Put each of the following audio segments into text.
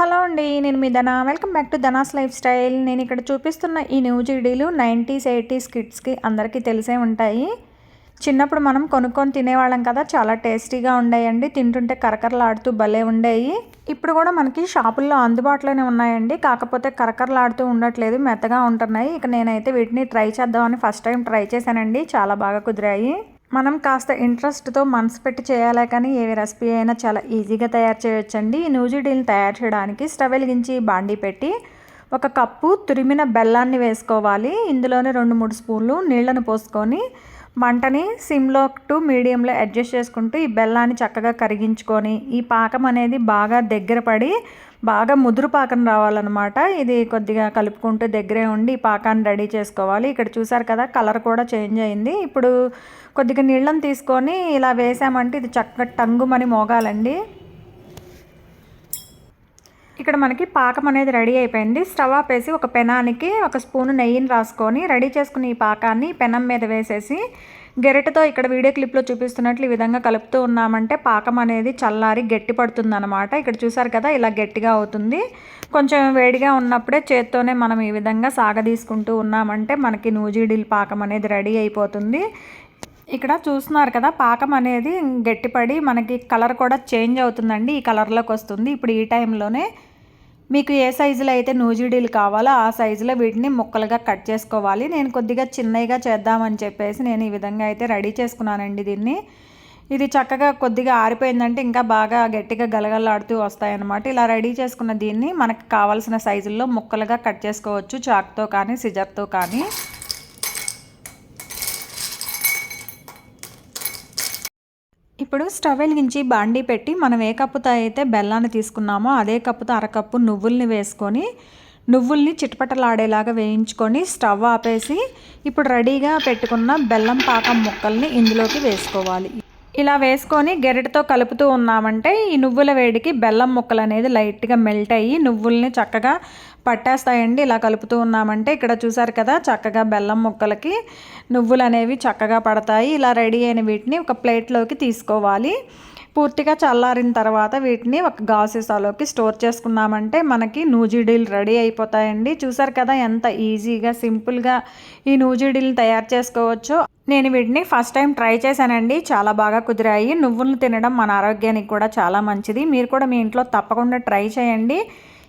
Hello అండి నేను మీ Dhana. Welcome back to Dhana's lifestyle. నేను ఇక్కడ చూపిస్తున్న ఈ న్యూ జీడీలు నైంటీస్ ఎయిటీస్ కిడ్స్కి అందరికీ తెలిసే ఉంటాయి. చిన్నప్పుడు మనం కొనుక్కొని తినేవాళ్ళం కదా చాలా టేస్టీగా ఉండేయండి. తింటుంటే కరకరలాడుతూ భలే ఉండేవి ఇప్పుడు కూడా మనకి షాపుల్లో అందుబాటులోనే ఉన్నాయండి. కాకపోతే కరకరలాడుతూ ఉండట్లేదు మెత్తగా ఉంటున్నాయి. ఇక నేనైతే వీటిని ట్రై చేద్దామని ఫస్ట్ టైం ట్రై చేశానండి. చాలా బాగా కుదిరాయి. మనం కాస్త ఇంట్రెస్ట్తో మనసు పెట్టి చేయాలి కానీ ఏ రెసిపీ అయినా చాలా ఈజీగా తయారు చేయొచ్చండి. ఈ నూజిడీని తయారు చేయడానికి స్టవ్ వెలిగించి బాండీ పెట్టి ఒక కప్పు తురిమిన బెల్లాన్ని వేసుకోవాలి. ఇందులోనే రెండు మూడు స్పూన్లు నీళ్ళను పోసుకొని మంటని సిమ్లో టు మీడియంలో అడ్జస్ట్ చేసుకుంటూ ఈ బెల్లాన్ని చక్కగా కరిగించుకొని ఈ పాకం అనేది బాగా దగ్గర పడి బాగా ముదురు పాకం రావాలన్నమాట. ఇది కొద్దిగా కలుపుకుంటూ దగ్గరే ఉండి పాకాన్ని రెడీ చేసుకోవాలి. ఇక్కడ చూసారు కదా కలర్ కూడా చేంజ్ అయింది. ఇప్పుడు కొద్దిగా నీళ్ళని తీసుకొని ఇలా వేసామంటే ఇది చక్కగా టంగుమని మోగాలండి. ఇక్కడ మనకి పాకం అనేది రెడీ అయిపోయింది. స్టవ్ ఆపేసి ఒక పెనానికి ఒక స్పూన్ నెయ్యిని రాసుకొని రెడీ చేసుకుని ఈ పాకాన్ని పెనం మీద వేసేసి గెరెటతో ఇక్కడ వీడియో క్లిప్లో చూపిస్తున్నట్లు ఈ విధంగా కలుపుతూ ఉన్నామంటే పాకం అనేది చల్లారి గట్టి పడుతుంది అనమాట ఇక్కడ చూసారు కదా ఇలా గట్టిగా అవుతుంది. కొంచెం వేడిగా ఉన్నప్పుడే చేత్తోనే మనం ఈ విధంగా సాగదీసుకుంటూ ఉన్నామంటే మనకి నూజిడీల్ పాకం అనేది రెడీ అయిపోతుంది. ఇక్కడ చూస్తున్నారు కదా పాకం అనేది గట్టిపడి మనకి కలర్ కూడా చేంజ్ అవుతుందండి. ఈ కలర్లోకి వస్తుంది. ఇప్పుడు ఈ టైంలోనే మీకు ఏ సైజులో అయితే నూజిడీలు కావాలో ఆ సైజులో వీటిని ముక్కలుగా కట్ చేసుకోవాలి. నేను కొద్దిగా చిన్నగా చేద్దామని చెప్పేసి నేను ఈ విధంగా అయితే రెడీ చేసుకున్నానండి దీన్ని. ఇది చక్కగా కొద్దిగా ఆరిపోయిందంటే ఇంకా బాగా గట్టిగా గలగలాడుతూ వస్తాయన్నమాట. ఇలా రెడీ చేసుకున్న దీన్ని మనకు కావాల్సిన సైజుల్లో ముక్కలుగా కట్ చేసుకోవచ్చు చాక్తో కానీ సిజర్తో కానీ. ఇప్పుడు స్టవ్ వెలిగించి బాండీ పెట్టి మనం ఏ కప్పుతో అయితే బెల్లాన్ని తీసుకున్నామో అదే కప్పుతో అరకప్పు నువ్వుల్ని వేసుకొని నువ్వుల్ని చిటపటలాడేలాగా వేయించుకొని స్టవ్ ఆపేసి ఇప్పుడు రెడీగా పెట్టుకున్న బెల్లం పాకం ముక్కల్ని ఇందులోకి వేసుకోవాలి. ఇలా వేసుకొని గెరటితో కలుపుతూ ఉన్నామంటే ఈ నువ్వుల వేడికి బెల్లం ముక్కలు అనేది లైట్గా మెల్ట్ అయ్యి నువ్వుల్ని చక్కగా పట్టేస్తాయండి. ఇలా కలుపుతూ ఉన్నామంటే ఇక్కడ చూసారు కదా చక్కగా బెల్లం ముక్కలకి నువ్వులు అనేవి చక్కగా పడతాయి. ఇలా రెడీ అయిన వీటిని ఒక ప్లేట్లోకి తీసుకోవాలి. పూర్తిగా చల్లారిన తర్వాత వీటిని ఒక గాసీసాలోకి స్టోర్ చేసుకున్నామంటే మనకి నూజిడీలు రెడీ అయిపోతాయండి. చూసారు కదా ఎంత ఈజీగా సింపుల్గా ఈ నూజిడీలు తయారు చేసుకోవచ్చో. నేను వీటిని ఫస్ట్ టైం ట్రై చేశానండి. చాలా బాగా కుదిరాయి. నువ్వులను తినడం మన ఆరోగ్యానికి కూడా చాలా మంచిది. మీరు కూడా మీ ఇంట్లో తప్పకుండా ట్రై చేయండి.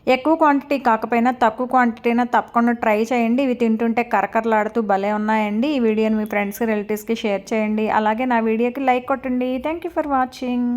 ఎక్కువ క్వాంటిటీ కాకపోయినా తక్కువ క్వాంటిటీనా తప్పకుండా ట్రై చేయండి. ఇవి తింటుంటే కరకరలాడుతూ భలే ఉన్నాయండి. ఈ వీడియోని మీ ఫ్రెండ్స్కి రిలేటివ్స్కి షేర్ చేయండి. అలాగే నా వీడియోకి లైక్ కొట్టండి. Thank you for watching